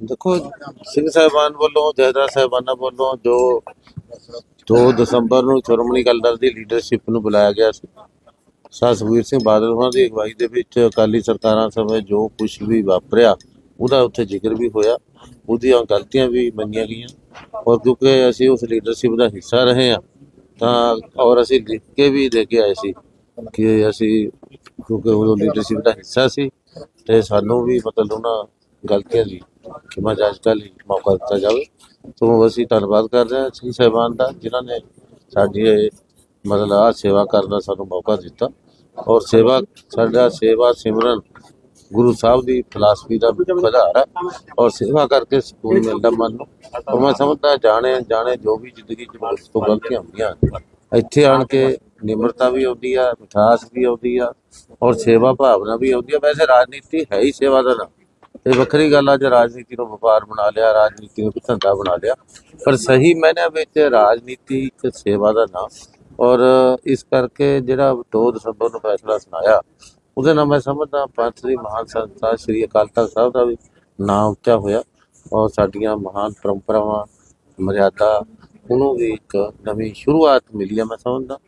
ਦੇਖੋ, ਸਿੰਘ ਸਾਹਿਬਾਨ ਵੱਲੋਂ ਜਹਦਰ ਸਾਹਿਬਾਨਾਂ ਵੱਲੋਂ ਜੋ 2 ਦਸੰਬਰ ਨੂੰ ਸ਼੍ਰੋਮਣੀ ਅਕਾਲੀ ਦਲ ਦੀ ਲੀਡਰਸ਼ਿਪ ਨੂੰ ਬੁਲਾਇਆ ਗਿਆ ਸੀ, ਸਰ ਸੁਖਬੀਰ ਸਿੰਘ ਬਾਦਲ ਉਹਨਾਂ ਦੀ ਅਗਵਾਈ ਦੇ ਵਿੱਚ ਅਕਾਲੀ ਸਰਕਾਰਾਂ ਸਮੇਂ ਜੋ ਕੁਝ ਵੀ ਵਾਪਰਿਆ, ਉਹਦਾ ਉੱਥੇ ਜ਼ਿਕਰ ਵੀ ਹੋਇਆ, ਉਹਦੀਆਂ ਗਲਤੀਆਂ ਵੀ ਮੰਨੀਆਂ ਗਈਆਂ। ਔਰ ਕਿਉਂਕਿ ਅਸੀਂ ਉਸ ਲੀਡਰਸ਼ਿਪ ਦਾ ਹਿੱਸਾ ਰਹੇ ਹਾਂ, ਤਾਂ ਔਰ ਅਸੀਂ ਲਿਖ ਕੇ ਵੀ ਦੇ ਕੇ ਆਏ ਸੀ ਕਿ ਅਸੀਂ ਕਿਉਂਕਿ ਉਹ ਲੀਡਰਸ਼ਿਪ ਦਾ ਹਿੱਸਾ ਸੀ, ਤੇ ਸਾਨੂੰ ਵੀ ਮਤਲਬ ਉਹਨਾਂ ਗਲਤੀਆਂ ਦੀ ਖਿਮਾ ਜਾਚ ਕਰਨ ਲਈ ਮੌਕਾ ਦਿੱਤਾ ਜਾਵੇ। ਤੋਂ ਅਸੀਂ ਧੰਨਵਾਦ ਕਰਦੇ ਹਾਂ ਸਿੰਘ ਸਾਹਿਬਾਨ ਦਾ, ਜਿਨ੍ਹਾਂ ਨੇ ਸਾਡੀ ਇਹ ਮਤਲਬ ਆ ਸੇਵਾ ਕਰਨ ਦਾ ਸਾਨੂੰ ਮੌਕਾ ਦਿੱਤਾ। ਔਰ ਸੇਵਾ, ਸਾਡਾ ਸੇਵਾ ਸਿਮਰਨ ਗੁਰੂ ਸਾਹਿਬ ਦੀ ਫਿਲਾਸਫੀ ਦਾ ਆਧਾਰ ਹੈ ਔਰ ਸੇਵਾ ਕਰਕੇ ਸਕੂਨ ਮਿਲਦਾ ਮਨ ਨੂੰ। ਔਰ ਮੈਂ ਸਮਝਦਾ ਜਾਣੇ ਜਾਣੇ ਜੋ ਵੀ ਜ਼ਿੰਦਗੀ ਚ ਬਹੁਤ ਤੋਂ ਗਲਤੀਆਂ ਹੁੰਦੀਆਂ ਇੱਥੇ ਆਣ ਕੇ ਨਿਮਰਤਾ ਵੀ ਆਉਂਦੀ ਆ, ਮਿਠਾਸ ਵੀ ਆਉਂਦੀ ਆ, ਔਰ ਸੇਵਾ ਭਾਵਨਾ ਵੀ ਆਉਂਦੀ ਆ। ਵੈਸੇ ਰਾਜਨੀਤੀ ਹੈ ਹੀ ਸੇਵਾ ਦਾ ਨਾਮ। ਇਹ ਵੱਖਰੀ ਗੱਲ ਆ ਜੇ ਰਾਜਨੀਤੀ ਨੂੰ ਵਪਾਰ ਬਣਾ ਲਿਆ, ਰਾਜਨੀਤੀ ਨੂੰ ਧੰਦਾ ਬਣਾ ਲਿਆ। ਪਰ ਸਹੀ ਮਾਇਨੇ ਵਿੱਚ ਰਾਜਨੀਤੀ ਇੱਕ ਸੇਵਾ ਦਾ ਨਾਮ ਔਰ ਇਸ ਕਰਕੇ ਜਿਹੜਾ 2 ਦਸੰਬਰ ਨੂੰ ਫੈਸਲਾ ਸੁਣਾਇਆ, ਉਹਦੇ ਨਾਲ ਮੈਂ ਸਮਝਦਾ ਪੰਥ ਦੀ ਮਹਾਨ ਸੰਸਥਾ ਸ੍ਰੀ ਅਕਾਲ ਤਖਤ ਸਾਹਿਬ ਦਾ ਵੀ ਨਾਮ ਉੱਚਾ ਹੋਇਆ ਔਰ ਸਾਡੀਆਂ ਮਹਾਨ ਪਰੰਪਰਾਵਾਂ, ਮਰਿਆਦਾ, ਉਹਨੂੰ ਵੀ ਇੱਕ ਨਵੀਂ ਸ਼ੁਰੂਆਤ ਮਿਲੀ ਹੈ ਮੈਂ ਸਮਝਦਾ।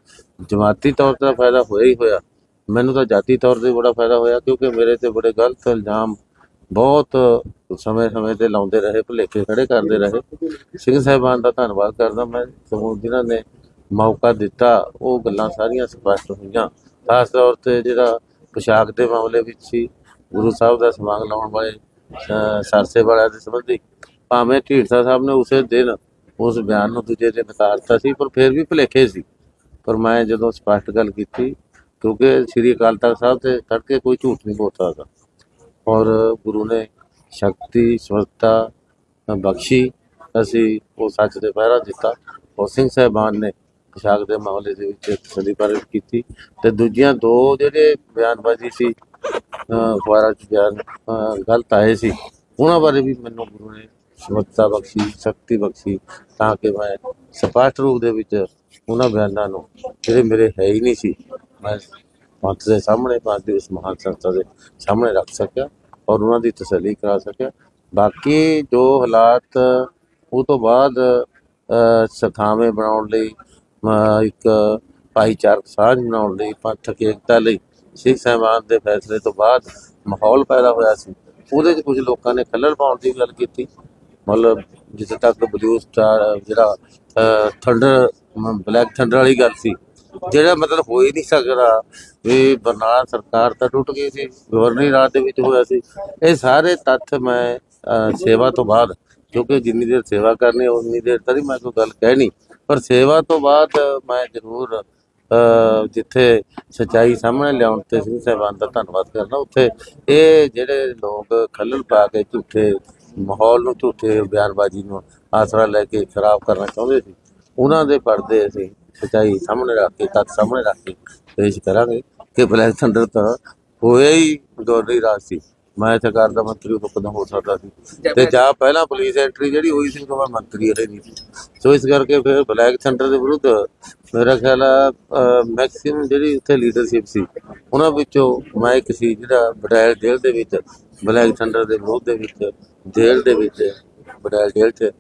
ਜਮਾਤੀ ਤੌਰ ਤੇ ਫਾਇਦਾ ਹੋਇਆ ਹੀ ਹੋਇਆ। ਮੈਨੂੰ ਤਾਂ ਜਾਤੀ ਤੌਰ ਤੇ ਬੜਾ ਫਾਇਦਾ ਹੋਇਆ ਕਿਉਂਕਿ ਮੇਰੇ ਤੇ ਬੜੇ ਗਲਤ ਇਲਜ਼ਾਮ ਬਹੁਤ ਸਮੇਂ-ਸਮੇਂ ਤੇ ਲਾਉਂਦੇ ਰਹੇ, ਭੁਲੇਖੇ ਖੜੇ ਕਰਦੇ ਰਹੇ। ਸਿੰਘ ਸਾਹਿਬਾਨ ਦਾ ਧੰਨਵਾਦ ਕਰਦਾ ਮੈਂ, ਸਮੂਹ ਜਿਨ੍ਹਾਂ ਨੇ ਮੌਕਾ ਦਿੱਤਾ, ਉਹ ਗੱਲਾਂ ਸਾਰੀਆਂ ਸਪਸ਼ਟ ਹੋਈਆਂ। ਖਾਸ ਤੌਰ ਤੇ ਜਿਹੜਾ ਪੋਸ਼ਾਕ ਦੇ ਮਾਮਲੇ ਵਿੱਚ ਸੀ, ਗੁਰੂ ਸਾਹਿਬ ਦਾ ਸਮਾਗ ਲਾਉਣ ਵਾਲੇ ਸਰਸੇ ਵਾਲਿਆਂ ਦੇ ਸੰਬੰਧੀ। ਭਾਵੇਂ ਢੀਂਡਸਾ ਸਾਹਿਬ ਨੇ ਉਸੇ ਦਿਨ ਉਸ ਬਿਆਨ ਨੂੰ ਦੂਜੇ ਦਿਨ ਨਕਾਰਤਾ ਸੀ, ਪਰ ਫਿਰ ਵੀ ਭੁਲੇਖੇ ਸੀ। ਪਰ ਮੈਂ ਜਦੋਂ ਸਪਸ਼ਟ ਗੱਲ ਕੀਤੀ, ਕਿਉਂਕਿ ਸ੍ਰੀ ਅਕਾਲ ਤਖਤ ਸਾਹਿਬ ਤੇ ਖੜ ਕੇ ਕੋਈ ਝੂਠ ਨਹੀਂ ਬੋਲ ਸਕਦਾ। ਔਰ ਗੁਰੂ ਨੇ ਸ਼ਕਤੀ ਸਮਰੱਥਾ ਬਖਸ਼ੀ। ਅਸੀਂ ਉਹ ਸੱਚ ਦੇ ਪਹਿਰਾ ਦਿੱਤਾ। ਔਰ ਸਿੰਘ ਸਾਹਿਬਾਨ ਨੇ ਪੋਸ਼ਾਕ ਦੇ ਮਾਮਲੇ ਦੇ ਵਿੱਚ ਤਸੱਲੀ ਪ੍ਰਗਟ ਕੀਤੀ। ਤੇ ਦੂਜੀਆਂ ਦੋ ਜਿਹੜੇ ਬਿਆਨਬਾਜ਼ੀ ਸੀ ਅਖਬਾਰਾਂ 'ਚ ਬਿਆਨ ਅਹ, ਗਲਤ ਆਏ ਸੀ ਉਹਨਾਂ ਬਾਰੇ ਵੀ ਮੈਨੂੰ ਗੁਰੂ ਨੇ ਸਮਰੱਥਾ ਬਖਸ਼ੀ ਸ਼ਕਤੀ ਬਖਸ਼ੀ ਤਾਂ ਕਿ ਮੈਂ ਸਪਸ਼ਟ ਰੂਪ ਦੇ ਵਿੱਚ ਉਹਨਾਂ ਬਿਆਨਾਂ ਨੂੰ ਜਿਹੜੇ ਮੇਰੇ ਹੈ ਹੀ ਨਹੀਂ ਸੀ ਮੈਂ ਪੰਥ ਦੇ ਸਾਹਮਣੇ ਪੰਥ ਦੀ ਉਸ ਮਹਾਨ ਸੰਸਥਾ ਦੇ ਸਾਹਮਣੇ ਰੱਖ ਸਕਿਆ ਔਰ ਉਹਨਾਂ ਦੀ ਤਸੱਲੀ ਕਰਾ ਸਕਿਆ। ਬਾਕੀ ਜੋ ਹਾਲਾਤ ਉਹ ਤੋਂ ਬਾਅਦ ਅ, ਸਥਾਵੇਂ ਬਣਾਉਣ ਲਈ ਇੱਕ ਭਾਈਚਾਰਕ ਸਾਂਝ ਬਣਾਉਣ ਲਈ ਪੰਥਕ ਏਕਤਾ ਲਈ ਸਿੱਖ ਸਾਹਿਬਾਨ ਦੇ ਫੈਸਲੇ ਤੋਂ ਬਾਅਦ ਮਾਹੌਲ ਪੈਦਾ ਹੋਇਆ ਸੀ। ਉਹਦੇ 'ਚ ਕੁਝ ਲੋਕਾਂ ਨੇ ਖੱਲਲ ਪਾਉਣ ਦੀ ਗੱਲ ਕੀਤੀ। ਮਤਲਬ ਜਿੱਥੇ ਤੱਕ ਬਲੂ ਸਟਾਰ ਜਿਹੜਾ ਥੰਡਰ ਬਲੈਕ ਥੰਡਰ ਵਾਲੀ ਗੱਲ ਸੀ ਜਿਹੜਾ ਮਤਲਬ ਹੋ ਹੀ ਨਹੀਂ ਸਕਦਾ ਵੀ ਬਰਨਾਲਾ ਸਰਕਾਰ ਤਾਂ ਟੁੱਟ ਗਈ ਸੀ, ਗਵਰਨਰੀ ਰਾਜ ਦੇ ਵਿੱਚ ਹੋਇਆ ਸੀ। ਇਹ ਸਾਰੇ ਤੱਥ ਮੈਂ ਸੇਵਾ ਤੋਂ ਬਾਅਦ, ਕਿਉਂਕਿ ਜਿੰਨੀ ਦੇਰ ਸੇਵਾ ਕਰਨੀ ਉਨੀ ਦੇਰ ਤੱਕ ਮੈਂ ਕੋਈ ਗੱਲ ਕਹਿਣੀ। ਪਰ ਸੇਵਾ ਤੋਂ ਬਾਅਦ ਮੈਂ ਜ਼ਰੂਰ ਜਿੱਥੇ ਸਚਾਈ ਸਾਹਮਣੇ ਲਿਆਉਣ ਤੇ ਸਿੰਘ ਸਾਹਿਬਾਨ ਦਾ ਧੰਨਵਾਦ ਕਰਨਾ ਉੱਥੇ ਇਹ ਜਿਹੜੇ ਲੋਕ ਖੱਲਲ ਪਾ ਕੇ ਝੂਠੇ ਮਾਹੌਲ ਨੂੰ, ਝੂਠੇ ਬਿਆਨਬਾਜ਼ੀ ਨੂੰ ਆਸਰਾ ਲੈ ਕੇ ਖਰਾਬ ਕਰਨਾ ਚਾਹੁੰਦੇ ਸੀ, ਉਹਨਾਂ ਦੇ ਪਰਦੇ ਅਸੀਂ ਸਚਾਈ ਸਾਹਮਣੇ ਰੱਖ ਕੇ ਤੱਥ ਸਾਹਮਣੇ ਰੱਖ ਕੇ ਪੇਸ਼ ਕਰਾਂਗੇ ਕਿ ਬਲੈਕ ਥੰਡਰ ਤਾਂ ਹੋਇਆ ਹੀ ਗਵਰਨਰੀ ਰਾਜ ਸੀ। ਮੈਂ ਸਰਕਾਰ ਦਾ ਮੰਤਰੀ ਉਦੋਂ ਕਦੋਂ ਹੋ ਸਕਦਾ ਸੀ? ਤੇ ਜਾਂ ਪਹਿਲਾਂ ਪੁਲਿਸ ਐਂਟਰੀ ਜਿਹੜੀ ਹੋਈ ਸੀ ਮੈਂ ਮੰਤਰੀ ਰਹੇ ਨਹੀਂ ਸੀ। ਸੋ ਇਸ ਕਰਕੇ ਫਿਰ ਬਲੈਕ ਥੰਡਰ ਦੇ ਵਿਰੁੱਧ ਮੇਰਾ ਖਿਆਲ ਆ ਮੈਕਸਿਮਮ ਜਿਹੜੀ ਉੱਥੇ ਲੀਡਰਸ਼ਿਪ ਸੀ ਉਹਨਾਂ ਵਿੱਚੋਂ ਮੈਂ ਇੱਕ ਸੀ ਜਿਹੜਾ ਬਟਾਇਲ ਜੇਲ੍ਹ ਦੇ ਵਿੱਚ ਬਲੈਕ ਥੰਡਰ ਦੇ ਵਿਰੋਧ ਦੇ ਵਿੱਚ ਜੇਲ੍ਹ ਦੇ ਵਿੱਚ ਬਟਾਇਲ ਜੇਲ੍ਹ 'ਚ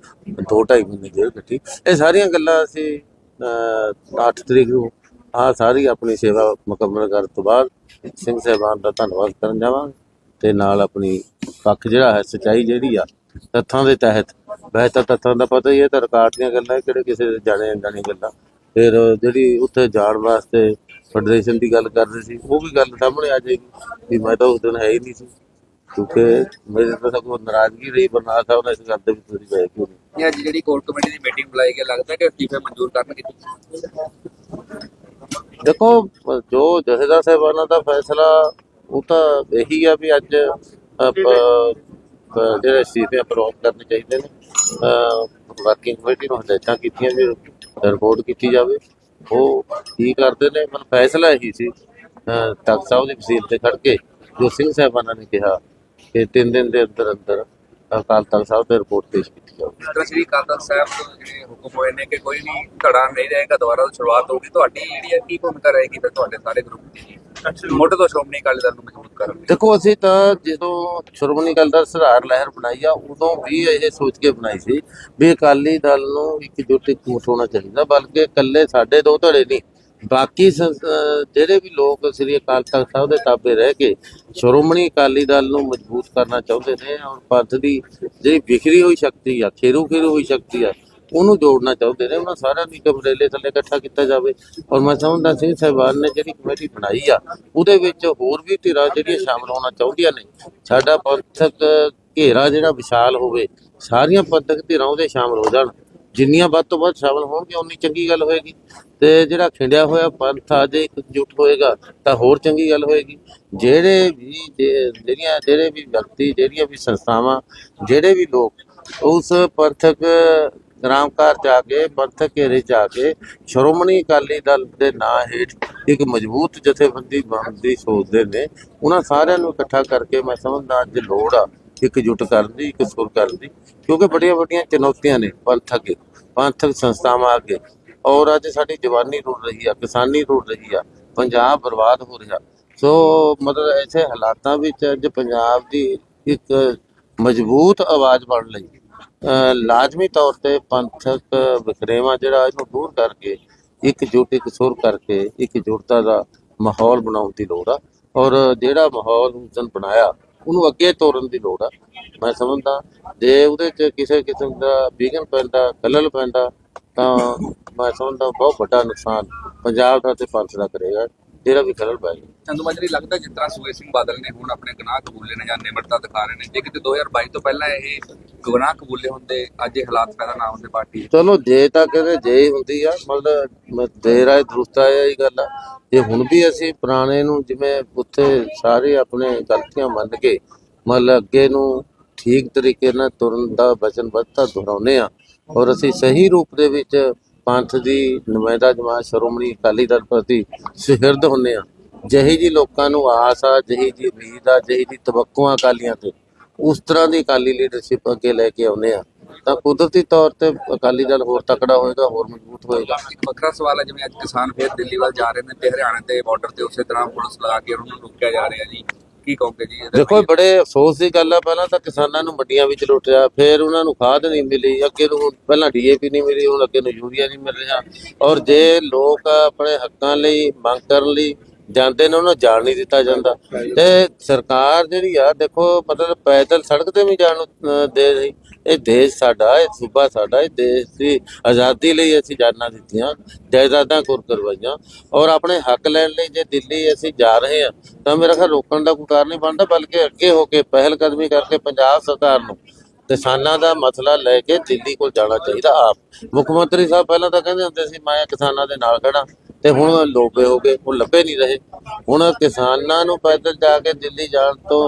ਦੋ ਢਾਈ ਮਹੀਨੇ ਜੇਲ੍ਹ ਕੱਟੀ। ਇਹ ਸਾਰੀਆਂ ਗੱਲਾਂ ਅਸੀਂ 8 ਤਰੀਕ ਨੂੰ ਆ ਸਾਰੀ ਆਪਣੀ ਸੇਵਾ ਮੁਕੰਮਲ ਕਰਨ ਤੋਂ ਬਾਅਦ ਸਿੰਘ ਸਾਹਿਬਾਨ ਦਾ ਧੰਨਵਾਦ ਕਰਨ ਜਾਵਾਂਗੇ ਤੇ ਨਾਲ ਆਪਣੀ ਪੱਖ ਜਿਹੜਾ ਹੈ, ਸਚਾਈ ਜਿਹੜੀ ਆ, ਤੱਥਾਂ ਦੇ ਤਹਿਤ, ਵੈਸੇ ਤਾਂ ਤੱਥਾਂ ਦਾ ਪਤਾ ਹੀ ਹੈ ਤਾਂ ਰਿਕਾਰਡ ਦੀਆਂ ਗੱਲਾਂ, ਕਿਹੜੇ ਕਿਸੇ ਦੇ ਜਾਣੇ ਜਾਣੀ ਗੱਲਾਂ। ਫਿਰ ਜਿਹੜੀ ਉੱਥੇ ਜਾਣ ਵਾਸਤੇ ਫੈਡਰੇਸ਼ਨ ਦੀ ਗੱਲ ਕਰਦੇ ਸੀ, ਉਹ ਵੀ ਗੱਲ ਸਾਹਮਣੇ ਆ ਜਾਏਗੀ ਵੀ ਮੈਂ ਤਾਂ ਉਸ ਦਿਨ ਹੈ ਹੀ ਨਹੀਂ ਸੀ। ਕਿਉਂਕਿ ਮੇਰੇ ਤਾਂ ਸਭ ਨਾਰਾਜ਼ਗੀ ਰਹੀ, ਬਰਨਾਲਾ ਸਾਹਿਬ ਨਾਲ ਇਸ ਗੱਲ ਦੇ ਵਿੱਚ ਥੋੜੀ ਪੈ ਕਿਉਂ ਅੱਜ ਜਿਹੜੀ ਕੋਰ ਕਮੇਟੀ ਦੀ ਮੀਟਿੰਗ ਬੁਲਾਈ ਗਈ ਲੱਗਦਾ ਕਿ ਅਸਤੀਫੇ ਮਨਜ਼ੂਰ ਕਰਨਗੇ ਦੇਖੋ ਜੋ ਜਥੇਦਾਰ ਸਾਹਿਬਾਨਾਂ ਦਾ ਫੈਸਲਾ ਉਹ ਤਾਂ ਇਹੀ ਆ ਵੀ ਅੱਜ ਜਿਹੜੇ ਅਸਤੀਫੇ ਅਪਰੋਚ ਕਰਨੇ ਚਾਹੀਦੇ ਨੇ। ਵਰਕਿੰਗ ਕਮੇਟੀ ਨੂੰ ਹਦਾਇਤਾਂ ਕੀਤੀਆਂ ਵੀ ਰਿਪੋਰਟ ਕੀਤੀ ਜਾਵੇ। ਉਹ ਕੀ ਕਰਦੇ ਨੇ? ਮਨ ਫੈਸਲਾ ਇਹੀ ਸੀ ਅਹ, ਤਖ਼ਤ ਸਾਹਿਬ ਦੀ ਵਸੀਲ ਤੇ ਖੜ ਕੇ ਜੋ ਸਿੰਘ ਸਾਹਿਬਾਨਾਂ ਨੇ ਕਿਹਾ ਕਿ ਤਿੰਨ ਦਿਨ ਦੇ ਅੰਦਰ ਅੰਦਰ ਅਕਾਲ ਤਖ਼ਤ ਸਾਹਿਬ ਤੇ ਰਿਪੋਰਟ ਪੇਸ਼ ਕੀਤੀ ਜਾਵੇ ਜਿਸ ਤਰ੍ਹਾਂ ਸ੍ਰੀ ਅਕਾਲ ਤਖਤ ਸਾਹਿਬ ਤੋਂ ਜਿਹੜੇ ਹੁਕਮ ਹੋਏ ਨੇ ਕਿ ਕੋਈ ਵੀ ਧੜਾ ਨਹੀਂ ਰਹੇਗਾ ਦੁਬਾਰਾ ਤੋਂ ਸ਼ੁਰੂਆਤ ਹੋਊਗੀ ਤੁਹਾਡੀ ਜਿਹੜੀ ਹੈ ਕੀ ਭੂਮਿਕਾ ਰਹੇਗੀ ਫਿਰ ਤੁਹਾਡੇ ਸਾਰੇ ਗਰੁੱਪ ਦੀ? ਜੀ ਮੁੱਢ ਤੋਂ ਸ਼੍ਰੋਮਣੀ ਅਕਾਲੀ ਦਲ ਨੂੰ ਮਜ਼ਬੂਤ ਕਰਨ ਲਈ ਦੇਖੋ ਅਸੀਂ ਤਾਂ ਜਦੋਂ ਸ਼੍ਰੋਮਣੀ ਅਕਾਲੀ ਦਲ ਸੁਧਾਰ ਲਹਿਰ ਬਣਾਈ ਆ ਉਦੋਂ ਵੀ ਇਹ ਸੋਚ ਕੇ ਬਣਾਈ ਸੀ ਵੀ ਅਕਾਲੀ ਦਲ ਨੂੰ ਇਕਜੁੱਟ ਇਕਮੁੱਠ ਹੋਣਾ ਚਾਹੀਦਾ ਬਲਕਿ ਇਕੱਲੇ ਸਾਡੇ ਦੋ ਧੜੇ ਨਹੀਂ। ਬਾਕੀ ਸੰਸ- ਜਿਹੜੇ ਵੀ ਲੋਕ ਸ੍ਰੀ ਅਕਾਲ ਤਖਤ ਸਾਹਿਬ ਦੇ ਤਾਬੇ ਰਹਿ ਕੇ ਸ਼੍ਰੋਮਣੀ ਅਕਾਲੀ ਦਲ ਨੂੰ ਮਜ਼ਬੂਤ ਕਰਨਾ ਚਾਹੁੰਦੇ ਨੇ ਔਰ ਪੰਥ ਦੀ ਜਿਹੜੀ ਵਿਖਰੀ ਹੋਈ ਸ਼ਕਤੀ ਆ ਖੇਰੂ ਖੇਰੂ ਹੋਈ ਸ਼ਕਤੀ ਆ, ਉਹਨੂੰ ਜੋੜਨਾ ਚਾਹੁੰਦੇ ਨੇ। ਉਹਨਾਂ ਸਾਰਿਆਂ ਨੂੰ ਇੱਕ ਥੱਲੇ ਇਕੱਠਾ ਕੀਤਾ ਜਾਵੇ। ਔਰ ਮੈਂ ਸਮਝਦਾ ਸਿੰਘ ਸਾਹਿਬਾਨ ਨੇ ਜਿਹੜੀ ਕਮੇਟੀ ਬਣਾਈ ਆ, ਉਹਦੇ ਵਿੱਚ ਹੋਰ ਵੀ ਧਿਰਾਂ ਜਿਹੜੀਆਂ ਸ਼ਾਮਲ ਹੋਣਾ ਚਾਹੁੰਦੀਆਂ ਨੇ। ਸਾਡਾ ਪੰਥਕ ਘੇਰਾ ਜਿਹੜਾ ਵਿਸ਼ਾਲ ਹੋਵੇ, ਸਾਰੀਆਂ ਪੰਥਕ ਧਿਰਾਂ ਉਹਦੇ ਸ਼ਾਮਲ ਹੋ ਜਾਣ। ਜਿੰਨੀਆਂ ਵੱਧ ਤੋਂ ਵੱਧ ਸ਼ਾਮਲ ਹੋਣਗੀਆਂ, ਉਨੀ ਚੰਗੀ ਗੱਲ ਹੋਏਗੀ। ਤੇ ਜਿਹੜਾ ਖਿੰਡਿਆ ਹੋਇਆ ਪੰਥ ਆ, ਜੇ ਇਕਜੁੱਟ ਹੋਏਗਾ, ਤਾਂ ਹੋਰ ਚੰਗੀ ਗੱਲ ਹੋਏਗੀ। ਜਿਹੜੇ ਵੀ ਜਿਹੜੀਆਂ, ਜਿਹੜੇ ਵੀ ਵਿਅਕਤੀ, ਜਿਹੜੀਆਂ ਵੀ ਸੰਸਥਾਵਾਂ, ਜਿਹੜੇ ਵੀ ਲੋਕ ਉਸ ਪੰਥਕ ਗ੍ਰਾਮਕਾਰ ਜਾ ਕੇ, ਪੰਥਕ ਘੇਰੇ ਜਾ ਕੇ ਸ਼੍ਰੋਮਣੀ ਅਕਾਲੀ ਦਲ ਦੇ ਨਾਂ ਹੇਠ ਇੱਕ ਮਜ਼ਬੂਤ ਜਥੇਬੰਦੀ ਬਣਨ ਦੀ ਸੋਚਦੇ ਨੇ, ਉਹਨਾਂ ਸਾਰਿਆਂ ਨੂੰ ਇਕੱਠਾ ਕਰਕੇ ਮੈਂ ਸਮਝਦਾ ਅੱਜ ਲੋੜ ਆ ਇਕਜੁੱਟ ਕਰਨ ਦੀ ਇੱਕ ਸੁਰ ਕਰਨ ਦੀ ਕਿਉਂਕਿ ਬੜੀਆਂ ਵੱਡੀਆਂ ਚੁਣੌਤੀਆਂ ਨੇ ਪੰਥ ਅੱਗੇ ਪੰਥਕ ਸੰਸਥਾਵਾਂ ਅੱਗੇ। ਔਰ ਅੱਜ ਸਾਡੀ ਜਵਾਨੀ ਰੁੜ ਰਹੀ ਆ ਕਿਸਾਨੀ ਰੁੜ ਰਹੀ ਆ ਪੰਜਾਬ ਬਰਬਾਦ ਹੋ ਰਿਹਾ। ਸੋ ਮਤਲਬ ਐਸੇ ਹਾਲਾਤਾਂ ਵਿੱਚ ਅੱਜ ਪੰਜਾਬ ਦੀ ਇੱਕ ਮਜ਼ਬੂਤ ਆਵਾਜ਼ ਬਣ ਲਈ। ਅ, ਲਾਜ਼ਮੀ ਤੌਰ ਤੇ ਪੰਥਕ ਵਿਖਰੇਵਾ ਜਿਹੜਾ ਇਹਨੂੰ ਦੂਰ ਕਰਕੇ ਇੱਕ ਇਕਜੁੱਟ ਇੱਕ ਸੁਰ ਕਰਕੇ ਇਕਜੁੱਟਤਾ ਦਾ ਮਾਹੌਲ ਬਣਾਉਣ ਦੀ ਲੋੜ ਆ। ਔਰ ਜਿਹੜਾ ਮਾਹੌਲ ਉਸ ਦਿਨ ਬਣਾਇਆ ਉਹਨੂੰ ਅੱਗੇ ਤੋਰਨ ਦੀ ਲੋੜ ਆ। ਮੈਂ ਸਮਝਦਾ, ਜੇ ਉਹਦੇ 'ਚ ਕਿਸੇ ਕਿਸਮ ਦਾ ਵਿਘਨ ਪੈਂਦਾ, ਖਲਲ ਪੈਂਦਾ, ਤਾਂ ਮੈਂ ਸਮਝਦਾ ਬਹੁਤ ਵੱਡਾ ਨੁਕਸਾਨ ਪੰਜਾਬ ਦਾ ਤੇ ਪੰਥ ਦਾ ਕਰੇਗਾ। ਜਿਹੜਾ ਵੀ ਖਲਲ ਪੈ ਗਿਆ। ਚੰਦੂ ਮਾਜਰੀ ਲੱਗਦਾ ਜਿਸ ਤਰ੍ਹਾਂ ਸੁਖਬੀਰ ਸਿੰਘ ਬਾਦਲ ਨੇ ਹੁਣ ਆਪਣੇ ਗੁਨਾਹ ਕਬੂਲੇ ਨੇ ਜਾਂ ਨਿਮਰਤਾ ਦਿਖਾ ਰਹੇ ਨੇ ਜੇ ਕਿਤੇ 2022 ਤੋਂ ਪਹਿਲਾਂ ਇਹ ਗੁਨਾਹ ਕਬੂਲੇ ਹੁੰਦੇ ਅੱਜ ਇਹ ਹਾਲਾਤ ਪੈਦਾ ਨਾ ਹੁੰਦੇ ਪਾਰਟੀ ਚਲੋ ਜੇ ਤਾਂ ਕਹਿੰਦੇ ਜੇ ਹੀ ਹੁੰਦੀ ਆ ਮਤਲਬ ਦੇਰ ਆਏ ਦਰੁਸਤ ਆਏ ਇਹ ਗੱਲ ਆ। ਜੇ ਹੁਣ ਵੀ ਅਸੀਂ ਪੁਰਾਣੇ ਨੂੰ ਜਿਵੇਂ ਉੱਥੇ ਸਾਰੇ ਆਪਣੇ ਗਲਤੀਆਂ ਮੰਨ ਕੇ ਮਤਲਬ ਅੱਗੇ ਨੂੰ ਠੀਕ ਤਰੀਕੇ ਨਾਲ ਤੁਰਨ ਦਾ ਵਚਨਬੱਧਤਾ ਦੁਹਰਾਉਂਦੇ ਆ ਔਰ ਅਸੀਂ ਸਹੀ ਰੂਪ ਦੇ ਵਿੱਚ ਪੰਥ ਦੀ ਨੁਮਾਇੰਦਾ ਜਮਾਤ ਸ਼੍ਰੋਮਣੀ ਅਕਾਲੀ ਦਲ ਪ੍ਰਤੀ ਸੁਹਿਰਦ ਹੁੰਦੇ ਆ। ਜਿਹੀ ਜੀ ਲੋਕਾਂ ਨੂੰ ਆਸ ਆ, ਜਿਹੀ ਜੀ ਉਮੀਦ ਆ, ਜਿਹੀ ਜੀ ਤਵੱਕੂਆਂ ਅਕਾਲੀਆਂ ਤੇ, ਉਸ ਤਰ੍ਹਾਂ ਦੀ ਅਕਾਲੀ ਲੀਡਰਸ਼ਿਪ ਅੱਗੇ ਲੈ ਕੇ ਆਉਂਦੇ ਆ। ਤਾਂ ਕੁਦਰਤੀ ਤੌਰ ਤੇ ਅਕਾਲੀ ਦਲ ਹੋਰ ਤਕੜਾ ਹੋਏਗਾ, ਹੋਰ ਮਜ਼ਬੂਤ ਹੋਏਗਾ। ਵੱਖਰਾ ਸਵਾਲ ਹੈ, ਜਿਵੇਂ ਅੱਜ ਕਿਸਾਨ ਫੇਰ ਦਿੱਲੀ ਵੱਲ ਜਾ ਰਹੇ ਨੇ, ਤੇ ਹਰਿਆਣਾ ਦੇ ਬਾਰਡਰ ਤੇ ਉਸੇ ਤਰ੍ਹਾਂ ਪੁਲਿਸ ਲਗਾ ਕੇ ਉਹਨਾਂ ਨੂੰ ਰੋਕਿਆ ਜਾ ਰਿਹਾ ਜੀ। ਕੀ ਕਹੋਗੇ ਜੀ? ਇਹਦੇ ਦੇਖੋ ਬੜੇ ਅਫਸੋਸ ਦੀ ਗੱਲ ਆ ਪਹਿਲਾਂ ਤਾਂ ਕਿਸਾਨਾਂ ਨੂੰ ਮੰਡੀਆਂ ਵਿੱਚ ਲੁੱਟਿਆ ਫਿਰ ਉਹਨਾਂ ਨੂੰ ਖਾਦ ਨਹੀਂ ਮਿਲੀ ਅੱਗੇ ਨੂੰ ਪਹਿਲਾਂ ਡੀਏਪੀ ਨਹੀਂ ਮਿਲੀ ਹੁਣ ਅੱਗੇ ਨੂੰ ਯੂਰੀਆ ਨਹੀਂ ਮਿਲ ਰਿਹਾ। ਔਰ ਜੇ ਲੋਕ ਆਪਣੇ ਹੱਕਾਂ ਲਈ ਮੰਗ ਕਰਨ ਲਈ ਜਾਂਦੇ ਨੇ ਉਹਨਾਂ ਨੂੰ ਜਾਣ ਨਹੀਂ ਦਿੱਤਾ ਜਾਂਦਾ। ਤੇ ਸਰਕਾਰ ਜਿਹੜੀ ਆ ਦੇਖੋ ਮਤਲਬ ਪੈਦਲ ਸੜਕ ਤੇ ਵੀ ਜਾਣ ਨੂੰ ਦੇ ਰਹੀ। ਇਹ ਦੇਸ਼ ਸਾਡਾ, ਇਹ ਸੂਬਾ ਸਾਡਾ, ਇਹ ਦੇਸ਼ ਦੀ ਆਜ਼ਾਦੀ ਲਈ ਅਸੀਂ ਜਾਨਾਂ ਦਿੱਤੀਆਂ, ਜਾਇਦਾਦਾਂ ਕੁਰ ਕਰਵਾਈਆਂ ਔਰ ਆਪਣੇ ਹੱਕ ਲੈਣ ਲਈ ਜੇ ਦਿੱਲੀ ਅਸੀਂ ਜਾ ਰਹੇ ਹਾਂ, ਤਾਂ ਮੇਰਾ ਖਿਆਲ ਰੋਕਣ ਦਾ ਕੋਈ ਕਾਰਨ ਨਹੀਂ ਬਣਦਾ, ਬਲਕਿ ਅੱਗੇ ਹੋ ਕੇ ਪਹਿਲ ਕਦਮੀ ਕਰਕੇ ਪੰਜਾਬ ਸਰਕਾਰ ਨੂੰ ਕਿਸਾਨਾਂ ਦਾ ਮਸਲਾ ਲੈ ਕੇ ਦਿੱਲੀ ਕੋਲ ਜਾਣਾ ਚਾਹੀਦਾ। ਆਪ ਮੁੱਖ ਮੰਤਰੀ ਸਾਹਿਬ ਪਹਿਲਾਂ ਤਾਂ ਕਹਿੰਦੇ ਹੁੰਦੇ ਸੀ, ਮੈਂ ਕਿਸਾਨਾਂ ਦੇ ਨਾਲ ਖੜਾ ਤੇ ਹੁਣ ਲੋਬੇ ਹੋ ਗਏ, ਉਹ ਲੱਭੇ ਨਹੀਂ ਰਹੇ। ਹੁਣ ਕਿਸਾਨਾਂ ਨੂੰ ਪੈਦਲ ਜਾ ਕੇ ਦਿੱਲੀ ਜਾਣ ਤੋਂ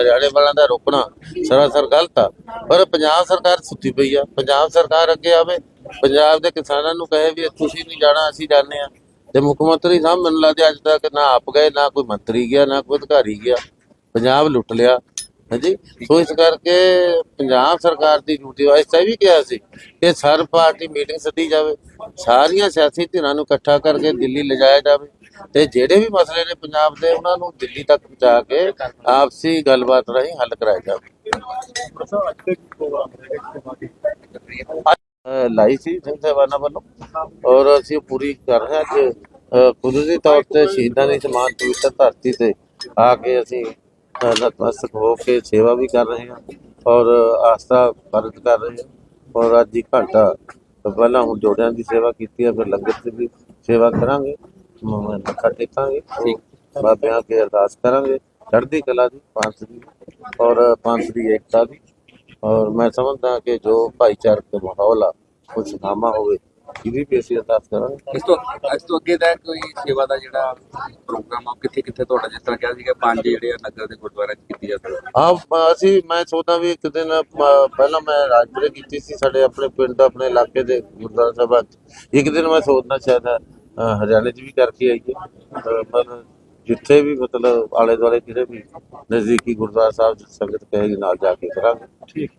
ਹਰਿਆਣੇ ਵਾਲਿਆਂ ਦਾ ਰੋਕਣਾ ਸਰਾਸਰ ਗਲਤ ਆ। ਪਰ ਪੰਜਾਬ ਸਰਕਾਰ ਸੁੱਤੀ ਪਈ ਆ। ਪੰਜਾਬ ਸਰਕਾਰ ਅੱਗੇ ਆਵੇ, ਪੰਜਾਬ ਦੇ ਕਿਸਾਨਾਂ ਨੂੰ ਕਹੇ ਵੀ ਤੁਸੀਂ ਨਹੀਂ ਜਾਣਾ, ਅਸੀਂ ਜਾਂਦੇ ਆ ਤੇ ਮੁੱਖ ਮੰਤਰੀ ਸਾਹਿਬ, ਮੈਨੂੰ ਲੱਗਦਾ ਅੱਜ ਤੱਕ ਨਾ ਆਪ ਗਏ, ਨਾ ਕੋਈ ਮੰਤਰੀ ਗਿਆ, ਨਾ ਕੋਈ ਅਧਿਕਾਰੀ ਗਿਆ। ਪੰਜਾਬ ਲੁੱਟ ਲਿਆ। ਹਾਂਜੀ? ਸੋ ਇਸ ਕਰਕੇ ਪੰਜਾਬ ਸਰਕਾਰ ਦੀ ਡਿਊਟੀ ਵਾਸਤੇ ਵੀ ਕਿਹਾ ਸੀ ਕਿ ਸਰਬ ਪਾਰਟੀ ਮੀਟਿੰਗ ਸੱਦੀ ਜਾਵੇ। ਸਾਰੀਆਂ ਸਿਆਸੀ ਧਿਰਾਂ ਨੂੰ ਇਕੱਠਾ ਕਰਕੇ ਦਿੱਲੀ ਲਿਜਾਇਆ ਜਾਵੇ। ਤੇ ਜਿਹੜੇ ਵੀ ਮਸਲੇ ਨੇ ਪੰਜਾਬ ਦੇ, ਉਹਨਾਂ ਨੂੰ ਦਿੱਲੀ ਤੱਕ ਪਹੁੰਚਾ ਕੇ ਆਪਸੀ ਗੱਲਬਾਤ ਰਾਹੀਂ ਹੱਲ ਕਰਾਇਆ ਜਾਵੇ। ਲਾਈ ਸੀ ਸਿੰਘ ਸਾਹਿਬਾਨਾਂ ਵੱਲੋਂ, ਔਰ ਅਸੀਂ ਪੂਰੀ ਕਰ ਰਹੇ ਹਾਂ ਅੱਜ। ਕੁਦਰਤੀ ਤੌਰ ਤੇ ਸ਼ਹੀਦਾਂ ਦੀ ਸਮਾਨ ਪਵਿੱਤਰ ਧਰਤੀ ਤੇ ਆ ਕੇ ਅਸੀਂ ਅ, ਨਤਮਸਤਕ ਹੋ ਕੇ ਸੇਵਾ ਵੀ ਕਰ ਰਹੇ ਹਾਂ ਔਰ ਆਸਥਾ ਪ੍ਰਗਟ ਕਰ ਰਹੇ ਹਾਂ ਔਰ ਅੱਜ ਹੀ ਘੰਟਾ ਤੋਂ ਪਹਿਲਾਂ ਹੁਣ ਜੋੜਿਆਂ ਦੀ ਸੇਵਾ ਕੀਤੀ ਹੈ ਫਿਰ ਲੰਗਰ ਦੀ ਵੀ ਸੇਵਾ ਕਰਾਂਗੇ ਮ- ਮੱਥਾ ਟੇਕਾਂਗੇ ਬਾਬਿਆਂ ਕੇ ਅਰਦਾਸ ਕਰਾਂਗੇ ਚੜ੍ਹਦੀ ਕਲਾ ਦੀ ਪੰਥ ਦੀ ਔਰ ਪੰਥ ਦੀ ਏਕਤਾ ਦੀ ਔਰ ਮੈਂ ਸਮਝਦਾ ਕਿ ਜੋ ਭਾਈਚਾਰਕ ਮਾਹੌਲ ਆ ਉਹ ਸੁਖਾਵਾਂ ਹੋਵੇ ਇਹਦੀ ਵੀ ਅਸੀਂ ਅਰਦਾਸ ਕਰਾਂਗੇ। ਇਸ ਤੋਂ ਇਸ ਤੋਂ ਅੱਗੇ ਦਾ ਕੋਈ ਸੇਵਾ ਦਾ ਜਿਹੜਾ ਪ੍ਰੋਗਰਾਮ ਆ ਕਿੱਥੇ ਕਿੱਥੇ ਤੁਹਾਡਾ ਜਿਸ ਤਰ੍ਹਾਂ ਕਿਹਾ ਸੀਗਾ ਪੰਜ ਜਿਹੜੇ ਆ ਨਗਰ ਦੇ ਗੁਰਦੁਆਰੇ ਚ ਕੀਤੀ ਜਾਂਦੀ ਹੈ? ਹਾਂ ਅਸੀਂ ਮੈਂ ਸੋਚਦਾ ਵੀ ਇੱਕ ਦਿਨ ਪਹਿਲਾਂ ਮੈਂ ਰਾਜਪੁਰੇ ਕੀਤੀ ਸੀ ਸਾਡੇ ਆਪਣੇ ਪਿੰਡ ਆਪਣੇ ਇਲਾਕੇ ਦੇ ਗੁਰਦੁਆਰਾ ਸਾਹਿਬਾਂ 'ਚ। ਇੱਕ ਦਿਨ ਮੈਂ ਸੋਚਦਾ ਸ਼ਾਇਦ ਹਰਿਆਣੇ 'ਚ ਵੀ ਕਰਕੇ ਆਈਏ। ਪਰ ਜਿੱਥੇ ਵੀ ਮਤਲਬ ਆਲੇ ਦੁਆਲੇ ਜਿਹੜੇ ਵੀ ਨਜ਼ਦੀਕੀ ਗੁਰਦੁਆਰਾ ਸਾਹਿਬ 'ਚ ਸੰਗਤ ਕਹੇਗੀ ਨਾਲ ਜਾ ਕੇ ਕਰਾਂਗੇ। ਠੀਕ।